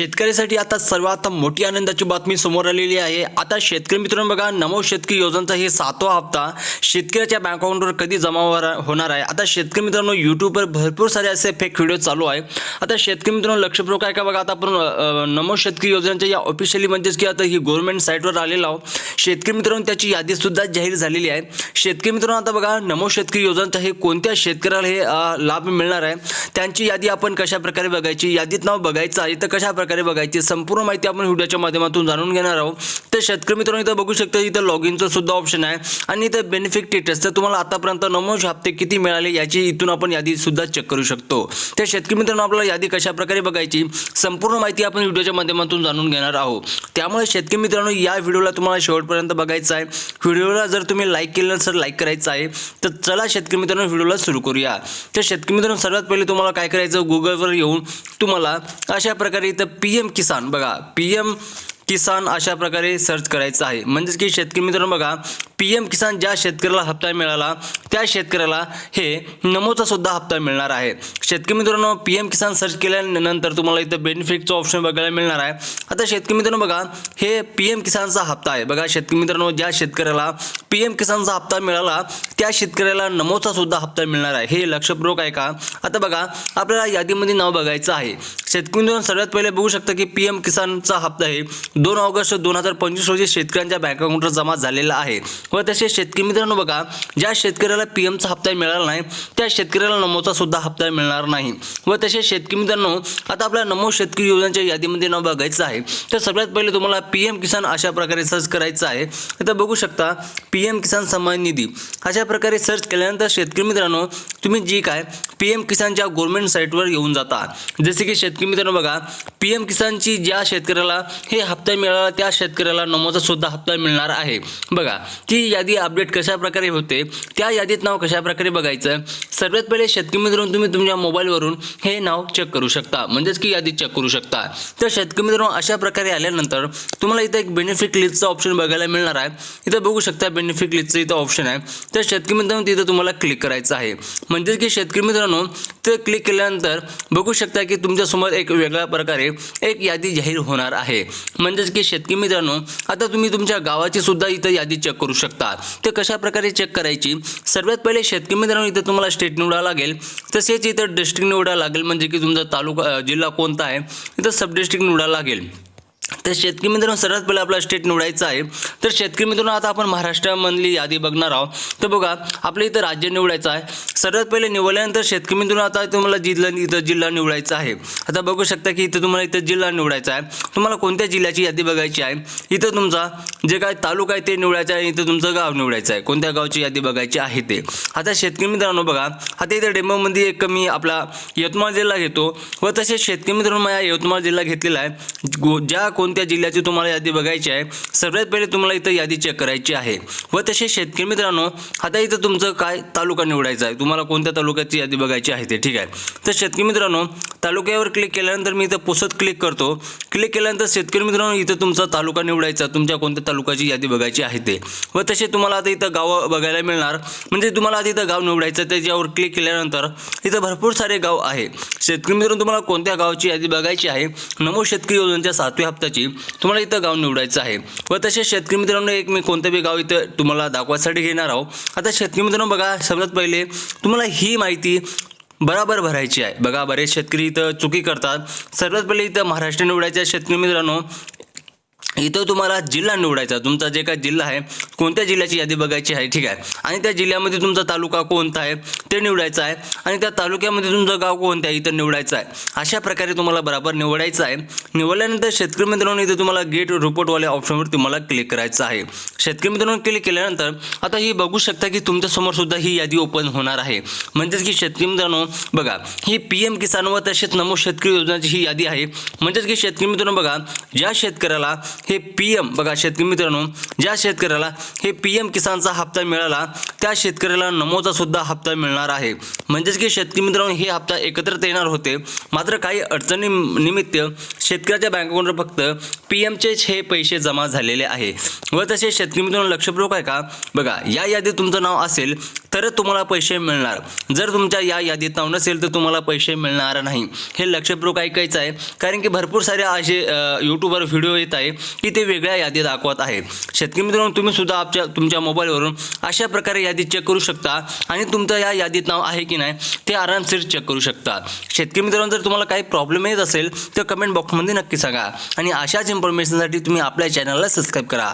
शेतकऱ्यासाठी आता सर्वात मोठी आनंदाची बातमी समोर आलेली आहे. आता शेतकरी मित्रांनो बघा नमो शेतकरी योजनेचा हे सातवा हप्ता शेतकऱ्याच्या बँक अकाउंटवर कधी जमा होणार- होणार आहे. आता शेतकरी मित्रांनो यूट्यूबवर भरपूर सारे असे फेक व्हिडिओ चालू आहे. आता शेतकरी मित्रांनो लक्षपूर्वक आहे का बघा आता आपण नमो शेतकरी योजनेच्या या ऑफिशियली म्हणजेच की आता ही गव्हर्नमेंट साईटवर आलेलो आहोत. शेतकरी मित्रांनो त्याची यादी सुद्धा जाहीर झालेली आहे. शेतकरी मित्रांनो आता बघा नमो शेतकरी योजनेचा हे कोणत्या शेतकऱ्याला हे लाभ मिळणार आहे? त्यांची यादी आपण कशा प्रकारे बघायची? यादीत नाव बघायचं आहे तर कशा प्रकारे बघायची संपूर्ण माहिती आपण व्हिडिओच्या माध्यमातून जाणून घेणार आहोत. तर शेतकरी मित्रांनो इथं बघू शकता इथं लॉग इनचं सुद्धा ऑप्शन आहे. आणि इथं बेनिफिट स्टेटस तर तुम्हाला आतापर्यंत नमोश हप्ते किती मिळाले याची इथून आपण यादी सुद्धा चेक करू शकतो. तर शेतकरी मित्रांनो आपल्याला यादी कशा प्रकारे बघायची संपूर्ण माहिती आपण व्हिडिओच्या माध्यमातून जाणून घेणार आहोत. त्यामुळे शेतकरी मित्रांनो या व्हिडिओला तुम्हाला शेवटपर्यंत बघायचं आहे. व्हिडिओला जर तुम्ही लाईक केलं तर लाईक करायचं आहे तर चला शेतकरी मित्रांनो व्हिडिओला सुरू करूया. तर शेतकरी मित्रांनो सर्वात पहिले तुम्हाला काय करायचं? गुगलवर येऊन तुम्हाला अशा प्रकारे इथं पी एम किसान बघा पी एम किसान अशा प्रकारे सर्च करायचं आहे. म्हणजेच की शेतकरी मित्रांनो बघा पी एम किसान ज्या शेतकऱ्याला हप्ता मिळाला त्या शेतकऱ्याला हे नमोचा सुद्धा हप्ता मिळणार आहे. शेतकरी मित्रांनो पी एम किसान सर्च केल्यानंतर तुम्हाला इथं बेनिफिटचं ऑप्शन बघायला मिळणार आहे. आता शेतकरी मित्रांनो बघा हे पी एम किसानचा हप्ता आहे. बघा शेतकरी मित्रांनो ज्या शेतकऱ्याला पी एम किसानचा हप्ता मिळाला त्या शेतकऱ्याला नमोचा सुद्धा हप्ता मिळणार आहे. हे लक्षपूर्वक आहे का आता बघा आपल्याला यादीमध्ये नाव बघायचं आहे. शेतकरी मित्रांनो सर्वात पहिले बघू शकता की पी एम किसानचा हप्ता आहे दोन ऑगस्ट दोन हजार पंचवीस रोजी शेतकऱ्यांच्या बँक अकाउंटवर जमा झालेला आहे. व तसेच शेतकरी मित्रांनो बघा ज्या शेतकऱ्याला पी एमचा हप्ता मिळाला नाही त्या शेतकऱ्याला नमोचा सुद्धा हप्ता मिळणार नाही. व तसेच शेतकरी मित्रांनो आता आपल्या नमो शेतकरी योजनेच्या यादीमध्ये नाव बघायचं आहे. तर सगळ्यात पहिले तुम्हाला पी एम किसान अशा प्रकारे सर्च करायचं आहे. तर बघू शकता पी एम किसान सन्मान निधी. अशा प्रकारे सर्च केल्यानंतर शेतकरी मित्रांनो तुम्ही जी काय पी एम किसानच्या गव्हर्नमेंट साईटवर येऊन जाता. जसे की शेतकरी मित्रांनो बघा पी एम किसानची ज्या शेतकऱ्याला हे हप्ता मिळाला त्या शेतकऱ्याला नमोचा सुद्धा हप्ता मिळणार आहे. बघा ती यादी अपडेट कशा प्रकारे होते त्या यादीत नाव कशा प्रकारे बघायचं? सर्वात पहिले शेतकरी मित्रांनो तुम्ही तुमच्या मोबाईलवरून हे नाव चेक करू शकता. म्हणजेच की यादी चेक करू शकता. तर शेतकरी मित्रांनो अशा प्रकारे आल्यानंतर तुम्हाला इथं एक बेनिफिट लिस्टचा ऑप्शन बघायला मिळणार आहे. इथं बघू शकता बेनिफिट लिस्टचं इथं ऑप्शन आहे. तर शेतकरी मित्रांनो तिथं तुम्हाला क्लिक करायचं आहे. म्हणजेच की शेतकरी मित्रांनो ते क्लिक केल्यानंतर बघू शकता की तुमच्यासमोर एक वेगळ्या प्रकारे एक यादी जाहीर होणार आहे. म्हणजे म्हणजेच की शेतकरी मित्रांनो आता तुम्ही तुमच्या गावाची सुद्धा इथं यादी चेक करू शकता. ते कशा प्रकारे चेक करायची? सर्वात पहिले शेतकरी मित्रांनो इथं तुम्हाला स्टेट निवडावं लागेल. तसेच इथं डिस्ट्रिक्ट निवडावं लागेल म्हणजे की तुमचा तालुका जिल्हा कोणता आहे? इथं सब डिस्ट्रिक्ट निवडावं लागेल. तर शेतकरी मित्रांनो सर्वात पहिला आपला स्टेट निवडायचं आहे. तर शेतकरी मित्रांनो आता आपण महाराष्ट्रामधली यादी बघणार आहोत. तर बघा आपलं इथं राज्य निवडायचं आहे. सर्वात पहिले निवडल्यानंतर शेतकरी मित्रांनो आता तुम्हाला जिल्हा इथं जिल्हा निवडायचा आहे. आता बघू शकता की इथं तुम्हाला इथं जिल्हा निवडायचा आहे. तुम्हाला कोणत्या जिल्ह्याची यादी बघायची आहे? इथं तुमचा जे काय तालुका आहे ते निवडायचं आहे इथं तुमचं गाव निवडायचं आहे. कोणत्या गावची यादी बघायची आहे ते. आता शेतकरी मित्रांनो बघा आता इथं डेमोमध्ये एक मी आपला यवतमाळ जिल्हा घेतो व तसेच शेतकरी मित्रांनो माझ्या यवतमाळ जिल्हा घेतलेला आहे. गो ज्या कोणत्या जिल्ह्याची तुम्हाला यादी बघायची आहे सगळ्यात पहिले तुम्हाला इथं यादी चेक करायची आहे. व तसेच शेतकरी मित्रांनो आता इथं तुमचं काय तालुका निवडायचा आहे तुम्हाला कोणत्या तालुक्याची यादी बघायची आहे ते ठीक आहे. तर शेतकरी मित्रांनो तालुक्यावर क्लिक केल्यानंतर मी इथं पुसत क्लिक करतो. क्लिक केल्यानंतर शेतकरी मित्रांनो इथं तुमचा तालुका निवडायचा तुमच्या कोणत्या तालुक्याची यादी बघायची आहे ते. व तसे तुम्हाला आता इथं गाव बघायला मिळणार. म्हणजे तुम्हाला आता इथं गाव निवडायचं त्याच्यावर क्लिक केल्यानंतर इथं भरपूर सारे गाव आहे. शेतकरी मित्रांनो तुम्हाला कोणत्या गावची यादी बघायची आहे नमो शेतकरी योजनेच्या सातव्या हप्त्याची तुम्हाला इथं गाव निवडायचं आहे. व तसेच शेतकरी मित्रांनो एक मी कोणतं बी गाव इथं तुम्हाला दाखवायसाठी घेणार आहोत. आता शेतकरी मित्रांनो बघा सगळ्यात पहिले तुम्हाला ही माहिती बराबर भरायची आहे. बघा बरेच शेतकरी इथं चुकी करतात. सर्वात पहिले इथं महाराष्ट्र निवडायचं आहे. शेतकरी मित्रांनो इथं तुम्हाला जिल्हा निवडायचा तुमचा जे काय जिल्हा आहे कोणत्या जिल्ह्याची यादी बघायची आहे ठीक आहे? आणि त्या जिल्ह्यामध्ये तुमचा तालुका कोणता आहे ते निवडायचं आहे. आणि त्या तालुक्यामध्ये तुमचं गाव कोणतं आहे इथं निवडायचं आहे. अशा प्रकारे तुम्हाला बरोबर निवडायचं आहे. निवडल्यानंतर शेतकरी मित्रांनो इथं तुम्हाला गेट रिपोर्टवाल्या ऑप्शनवर तुम्हाला क्लिक करायचं आहे. शेतकरी मित्रांनो क्लिक केल्यानंतर आता ही बघू शकता की तुमच्यासमोर सुद्धा ही यादी ओपन होणार आहे. म्हणजेच की शेतकरी मित्रांनो बघा ही पी एम किसान व तसेच नमो शेतकरी योजनाची ही यादी आहे. म्हणजेच की शेतकरी मित्रांनो बघा ज्या शेतकऱ्याला हे पी एम बघा शेतकरी मित्रांनो ज्या शेतकऱ्याला हे पी एम किसानचा हप्ता मिळाला त्या शेतकऱ्याला नमोचा सुद्धा हप्ता मिळणार आहे. म्हणजेच की शेतकरी मित्रांनो हे हप्ता एकत्रित येणार होते. मात्र काही अडचणी निमित्त शेतकऱ्याच्या बँक अकाउंटवर फक्त पी एमचेच हे पैसे जमा झालेले आहे. व तसे शेतकरी मित्रांनो लक्षपूर्वक आहे का? बघा या यादीत तुमचं नाव असेल तरच तुम्हाला पैसे मिळणार. जर तुमच्या या यादीत नाव नसेल तर तुम्हाला पैसे मिळणार नाही. हे लक्षपूर्वक ऐकायचं आहे. कारण की भरपूर सारे असे यूट्यूबवर व्हिडिओ येत आहे. की ते वेगळ्या यादी दाखवत आहे. शेतकरी मित्रांनो तुम्ही सुद्धा आपल्या तुमच्या मोबाईलवरून अशा प्रकारे यादी चेक करू शकता आणि तुमचं या यादीत नाव आहे की नाही ते आरामशीर चेक करू शकता. शेतकरी मित्रांनो जर तुम्हाला काही प्रॉब्लेम येत असेल तर कमेंट बॉक्समध्ये नक्की सांगा. आणि अशाच इन्फॉर्मेशनसाठी तुम्ही आपल्या चॅनलला सबस्क्राईब करा.